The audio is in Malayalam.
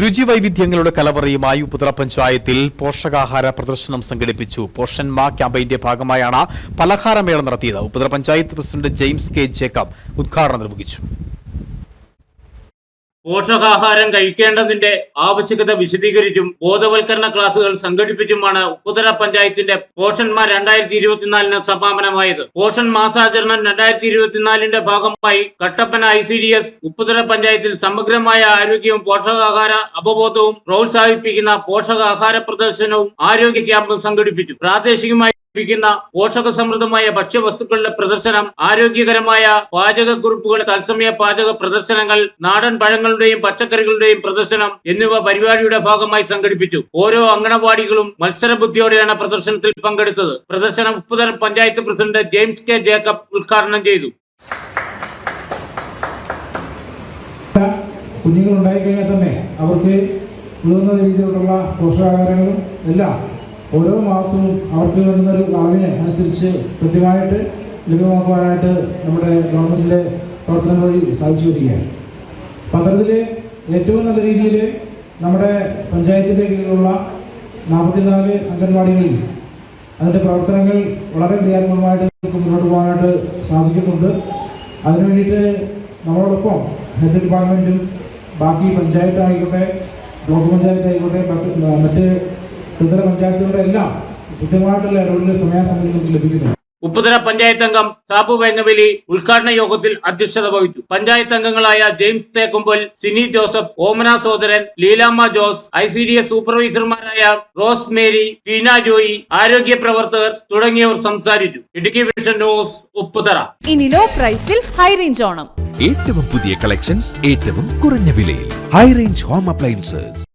രുചി വൈവിധ്യങ്ങളുടെ കലവറയുമായി ഉപ്പുതറ പഞ്ചായത്തിൽ പോഷകാഹാര പ്രദർശനം സംഘടിപ്പിച്ചു. പോഷൻ മാ ക്യാമ്പയിന്റെ ഭാഗമായാണ് പലഹാരമേള നടത്തിയത്. Upputhara panchayat president James K Jacob ഉദ്ഘാടനം നിർവഹിച്ചു. പോഷകാഹാരം കഴിക്കേണ്ടതിന്റെ ആവശ്യകത വിശദീകരിച്ചും ബോധവൽക്കരണ ക്ലാസുകൾ സംഘടിപ്പിച്ചുമാണ് ഉപ്പുതല പഞ്ചായത്തിന്റെ പോഷന്മാർ രണ്ടായിരത്തി ഇരുപത്തിനാലിന് സമാപനമായത്. പോഷൻ മാസാചരണം രണ്ടായിരത്തി ഇരുപത്തിനാലിന്റെ ഭാഗമായി Kattappana I C D S Upputhara പഞ്ചായത്തിൽ സമഗ്രമായ ആരോഗ്യവും പോഷകാഹാര അവബോധവും പ്രോത്സാഹിപ്പിക്കുന്ന പോഷകാഹാര പ്രദർശനവും ആരോഗ്യ ക്യാമ്പും സംഘടിപ്പിച്ചു. പ്രാദേശികമായി ലഭിക്കുന്ന പോഷക സമൃദ്ധമായ ഭക്ഷ്യവസ്തുക്കളുടെ പ്രദർശനം ആരോഗ്യകരമായ പാചകക്കുറിപ്പുകളുടെ തത്സമയ പാചക പ്രദർശനങ്ങൾ നാടൻ പഴങ്ങളുടെയും പച്ചക്കറികളുടെയും പ്രദർശനം എന്നിവ പരിപാടിയുടെ ഭാഗമായി സംഘടിപ്പിച്ചു. ഓരോ അങ്കണവാടികളും മത്സരബുദ്ധിയോടെയാണ് പ്രദർശനത്തിൽ പങ്കെടുത്തത്. പ്രദർശനം Upputhara panchayat president James K Jacob ഉദ്ഘാടനം ചെയ്തു. കുഞ്ഞുങ്ങൾ ഉണ്ടായിക്കഴിഞ്ഞാൽ തന്നെ അവർക്ക് ഉതകുന്ന രീതിയിലുള്ള പോഷകാഹാരങ്ങളും എല്ലാം ഓരോ മാസവും അവർക്ക് വരുന്നൊരു അളവിന് അനുസരിച്ച് കൃത്യമായിട്ട് ലഭ്യമാക്കുവാനായിട്ട് നമ്മുടെ ഗവൺമെന്റിന്റെ പ്രവർത്തനം വഴി സാധിച്ചു വരികയാണ്. പത്രത്തിൽ ഏറ്റവും നല്ല രീതിയിൽ നമ്മുടെ പഞ്ചായത്തിന്റെ കീഴിലുള്ള നാൽപ്പത്തിനാല് അംഗൻവാടികളിൽ അതിന്റെ പ്രവർത്തനങ്ങൾ വളരെ ക്രിയാത്മകമായിട്ട് നമുക്ക് മുന്നോട്ട് പോകാനായിട്ട് സാധിക്കുന്നുണ്ട്. അതിനു വേണ്ടിയിട്ട് നമ്മളോടൊപ്പം ഹെൽത്ത് ഡിപ്പാർട്ട്മെന്റും ബാക്കി പഞ്ചായത്ത് ആയിക്കോട്ടെ ബ്ലോക്ക് പഞ്ചായത്ത് ആയിക്കോട്ടെ മറ്റ് ത്രിതല പഞ്ചായത്തുകളുടെ എല്ലാം കൃത്യമായിട്ടുള്ള ഇടപെടൽ സമയാസമയം നമുക്ക് ലഭിക്കുന്നുണ്ട് ഉപ്പുതര പഞ്ചായത്ത് അംഗം സാബു വേങ്ങവേലി ഉദ്ഘാടന യോഗത്തിൽ അധ്യക്ഷത വഹിച്ചു. പഞ്ചായത്ത് അംഗങ്ങളായ James തേക്കുമ്പോൾ Sini Joseph Omana Sodaran Leelamma Jose I C D S സൂപ്പർവൈസർമാരായ Rose Mary Tina Joy ആരോഗ്യ പ്രവർത്തകർ തുടങ്ങിയവർ സംസാരിച്ചു. Idukki vision news Upputhara. ഇനി ലോ പ്രൈസിൽ ഹൈ റേഞ്ച് ഓണം. ഏറ്റവും പുതിയ കളക്ഷൻസ് ഏറ്റവും കുറഞ്ഞ വിലയിൽ. High range home appliances